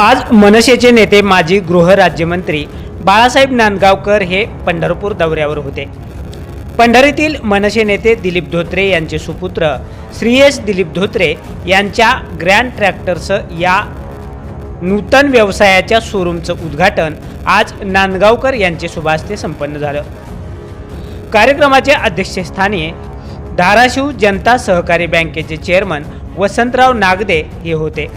आज मनसेचे नेते माजी गृहराज्यमंत्री बाळासाहेब नांदगावकर हे पंढरपूर दौऱ्यावर होते. पंढरीतील मनसे नेते दिलीप धोत्रे यांचे सुपुत्र श्रीयश दिलीप धोत्रे यांच्या ग्रँड ट्रॅक्टर्स या नूतन व्यवसायाच्या शोरूमचं उद्घाटन आज नांदगावकर यांचे शुभास्ते संपन्न झालं. कार्यक्रमाच्या अध्यक्षस्थानी धाराशिव जनता सहकारी बँकेचे चेअरमन वसंतराव नागदे हे होते.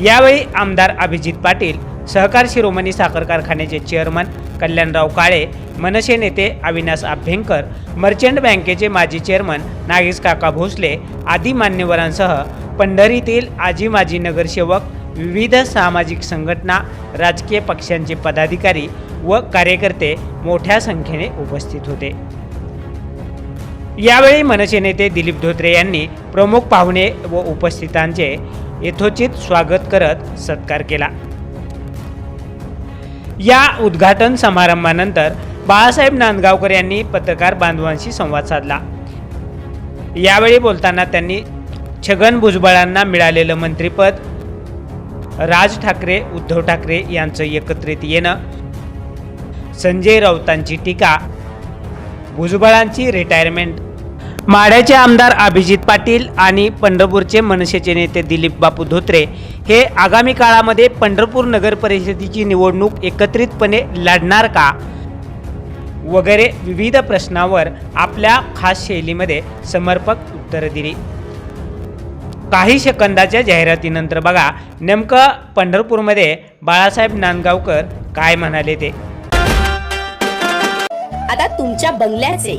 यावेळी आमदार अभिजित पाटील सहकार शिरोमणी साखर कारखान्याचे चेअरमन कल्याणराव काळे मनसे नेते अविनाश आभ्यंकर मर्चंट बँकेचे माजी चेअरमन नागेश काका भोसले आदी मान्यवरांसह पंढरीतील आजी माजी नगरसेवक विविध सामाजिक संघटना राजकीय पक्षांचे पदाधिकारी व कार्यकर्ते मोठ्या संख्येने उपस्थित होते. यावेळी मनसे नेते दिलीप धोत्रे यांनी प्रमुख पाहुणे व उपस्थितांचे यथोचित स्वागत करत सत्कार केला. या उद्घाटन समारंभानंतर बाळासाहेब नांदगावकर यांनी पत्रकार बांधवांशी संवाद साधला. यावेळी बोलताना त्यांनी छगन भुजबळांना मिळालेलं मंत्रिपद राज ठाकरे उद्धव ठाकरे यांचं एकत्रित येणं संजय राऊतांची टीका भुजबळांची रिटायरमेंट माढ्याचे आमदार अभिजित पाटील आणि पंढरपूरचे मनसेचे नेते दिलीप बापू धोत्रे हे आगामी काळामध्ये पंढरपूर नगर परिषदेची निवडणूक एकत्रितपणे लढणार का? वगैरे विविध प्रश्नावर आपल्या खास शैलीमध्ये समर्पक उत्तरं दिली. काही सेकंदाच्या जाहिरातीनंतर बघा नेमकं पंढरपूरमध्ये बाळासाहेब नांदगावकर काय म्हणाले ते? आता तुमच्या बंगल्याचे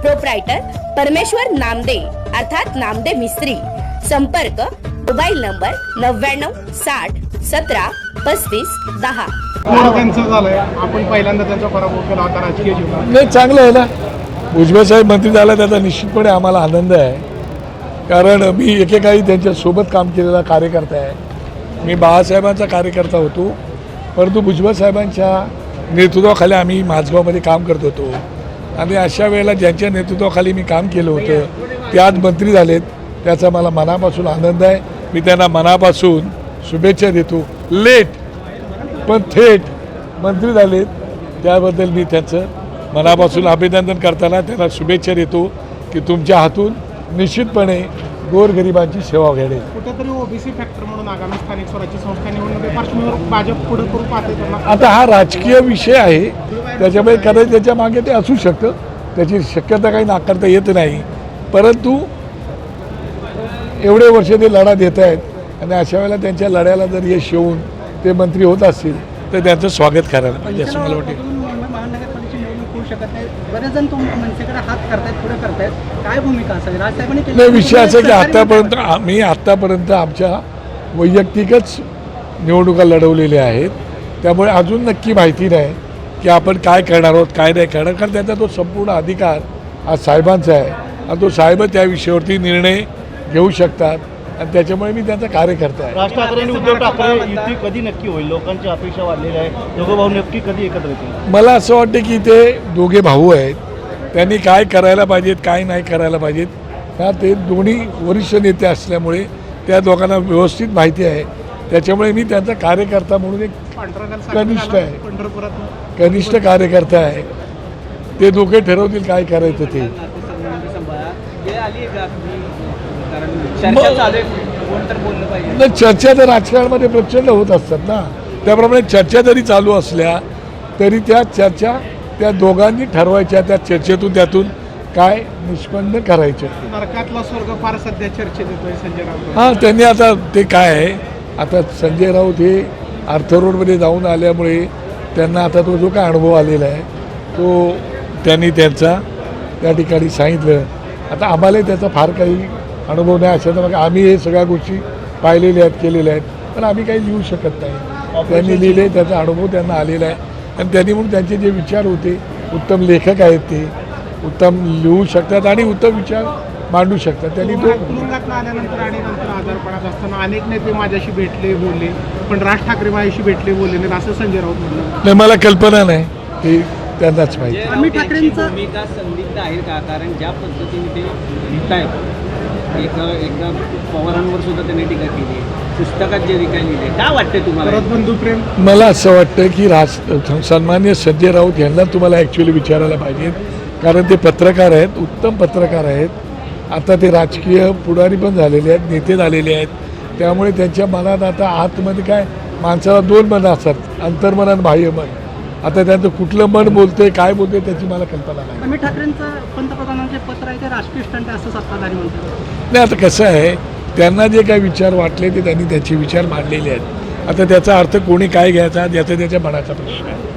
प्रोप्रायटर परमेश्वर नामदे अर्थात नामदे मिस्त्री. संपर्क मोबाईल नंबर नव्याण्णव साठ सतरा पस्तीस दहा. थोडं त्यांचं झालंय. आपण पहिल्यांदा त्यांचा पराभव केला होता राजकीय जीवनात. नाही चांगलं आहे ना. भुजबळ साहेब मंत्री झाला त्याचा निश्चितपणे आम्हाला आनंद आहे. कारण मी एकेकाळी त्यांच्यासोबत काम केलेला कार्यकर्ता आहे. मी बाळासाहेबांचा कार्यकर्ता होतो. परंतु भुजबळ साहेबांच्या नेतृत्वाखाली आम्ही माझगावमध्ये काम करत होतो. आणि अशा वेळेला ज्यांच्या नेतृत्वाखाली मी काम केलं होतं ते आज मंत्री झालेत. त्याचा मला मनापासून आनंद आहे. मी त्यांना मनापासून शुभेच्छा देतो. लेट पण थेट मंत्री झालेत. त्याबद्दल मी त्यांचं मनापासून अभिनंदन करताना त्यांना शुभेच्छा देतो की तुमच्या हातून निश्चितपणे गोरगरिबांची सेवा घडेल. कुठेतरी ओबीसी फॅक्टर म्हणून आगामी स्थानिक स्वराज्य संस्था निवडणुकी पार्श्वभूमीवर भाजप पुढे करू पाहते आता हा राजकीय विषय आहे. त्याच्यामुळे कदाचित त्याच्यामागे ते असू शकतं. त्याची शक्यता काही नाकारता येत नाही. परंतु एवढे वर्ष ते लढा देत आहेत आणि अशा वेळेला त्यांच्या लढ्याला जर यश येऊन ते मंत्री होत असतील तर त्यांचं स्वागत करायला पाहिजे असं मला शकत नाही. विषय असं की आत्तापर्यंत आम्ही आत्तापर्यंत आमच्या वैयक्तिकच निवडणुका लढवलेल्या आहेत. त्यामुळे अजून नक्की माहिती नाही. की आपण काय करणार आहोत काय नाही करणार. कारण त्याचा तो संपूर्ण अधिकार आज साहेबांचा आहे. आणि तो साहेब त्या विषयावरती निर्णय घेऊ शकतात. आणि त्याच्यामुळे मी त्यांचा कार्यकर्ता आहे. राज ठाकरे आणि उद्धव ठाकरे युती कधी नक्की होईल? लोकांची अपेक्षा वाढलेली आहे. दोघं भाऊ नक्की कधी एकत्र येतील? मला असं वाटतं की ते दोघे भाऊ आहेत. त्यांनी काय करायला पाहिजेत काय नाही करायला पाहिजेत ह्या ते दोन्ही वरिष्ठ नेते असल्यामुळे त्या दोघांना व्यवस्थित माहिती आहे. त्याच्यामुळे मी त्यांचा कार्यकर्ता म्हणून एक पांढरगाल कनिष्ठ आहे. पंढरपुरात कनिष्ठ कार्यकर्ता आहे. ते दोघे ठरवतील काय करायचं ते. चर्चा चालू आहे. कोण तर बोललं पाहिजे. नाही चर्चा तर राजकारणामध्ये प्रचंड होत असतात ना. त्याप्रमाणे चर्चा जरी चालू असल्या तरी त्या चर्चा त्या दोघांनी ठरवायच्या त्या चर्चेतून त्यातून काय निष्पन्न करायचे. नरकातला स्वर्ग फार सध्या चर्चेत येतोय संजय राऊत. हां त्यांनी आता ते काय आहे? आता संजय राऊत हे अर्थ रोडमध्ये जाऊन आल्यामुळे त्यांना आता तो जो काय अनुभव आलेला आहे तो त्यांनी त्यांचा त्या ठिकाणी सांगितलं. आता आम्हालाही त्याचा फार काही अनुभव नाही अशा तर आम्ही हे सगळ्या गोष्टी पाहिलेल्या आहेत केलेल्या आहेत पण आम्ही काही लिहू शकत नाही. त्यांनी लिहिले त्याचा अनुभव त्यांना आलेला आहे. आणि त्यांनी म्हणून त्यांचे जे विचार होते उत्तम लेखक आहेत ते उत्तम लिहू शकतात आणि उत्तम विचार मांडू शकतात. त्यांनी तो तुरुंगात आल्यानंतर आणि नंतर आजारपणात असताना अनेक नेते माझ्याशी भेटले बोलले. पण राज ठाकरे माझ्याशी भेटले बोलले नाहीत असं संजय राऊत म्हणलं. नाही मला कल्पना नाही. ते त्यांनाच माहिती. आम्ही ठाकरेंचं भूमिका संदिग्ध आहे का? कारण ज्या पद्धतीने ते लिहितायत एक एकदा पवारांवर सुद्धा त्यांनी टीका केली पुस्तकात जे काही लिहिले काय वाटते तुम्हाला? परत बंधू प्रेम. मला असं वाटतं की राज सन्मान्य संजय राऊत यांना तुम्हाला ॲक्च्युली विचारायला पाहिजे. कारण ते पत्रकार आहेत उत्तम पत्रकार आहेत. आता ते राजकीय पुढारी पण झालेले आहेत नेते झालेले आहेत. त्यामुळे त्यांच्या मनात आता आतमध्ये काय माणसाला दोन मनं असतात अंतर्मन आणि बाह्यमन आता त्यांचं कुठलं मन बोलतंय काय बोलतंय त्याची मला कल्पना नाही. आम्ही ठाकरेंचं पंतप्रधानांचे पत्र आहे ते राजकीय स्टंट आहे असं सत्ताधारी म्हणतात. नाही आता कसं आहे त्यांना जे काही विचार वाटले ते त्यांनी त्याचे विचार मांडलेले आहेत. आता त्याचा अर्थ कोणी काय घ्यायचा याचा त्याच्या मनाचा प्रश्न आहे.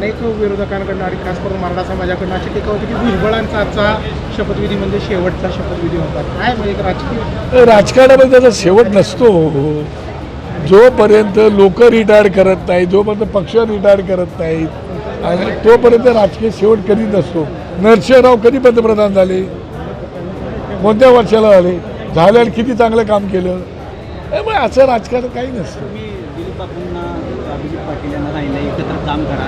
अनेक विरोधकांकडनं आणि खास करून मराठा समाजाकडनं अशी टीका होती की भुजबळांचा आजचा शपथविधी म्हणजे शेवटचा शपथविधी होता. काय म्हणजे राजकीय राजकारणामध्ये त्याचा शेवट नसतो. जोपर्यंत लोक रिटायर करत नाही जोपर्यंत पक्ष रिटायर करत नाहीत आणि तोपर्यंत राजकीय शेवट कधीच नसतो. नरसिंहराव कधी पंतप्रधान झाले? कोणत्या वर्षाला झाले? झाल्यावर किती चांगलं काम केलं? असं राजकारण काही नसतं तुम्ही दिलीप बापूंना अभिजित पाटील यांना राहिलं एकत्र काम करा.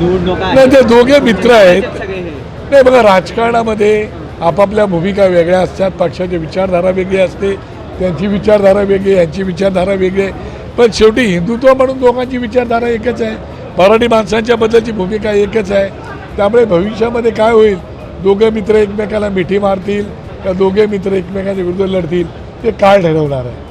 निवडणुका नाही ते दोघे मित्र आहेत. नाही बघा राजकारणामध्ये आपापल्या भूमिका वेगळ्या असतात. पक्षाची विचारधारा वेगळी असते. त्यांची विचारधारा वेगळी यांची विचारधारा वेगळी आहे. पण शेवटी हिंदुत्व म्हणून दोघांची विचारधारा एकच आहे. मराठी माणसांच्या बद्दलची भूमिका एकच आहे. त्यामुळे भविष्यामध्ये काय होईल? दोघं मित्र एकमेकाला मिठी मारतील का दोघे मित्र एकमेकांच्या विरुद्ध लढतील? ते काळ ठरवणार आहे.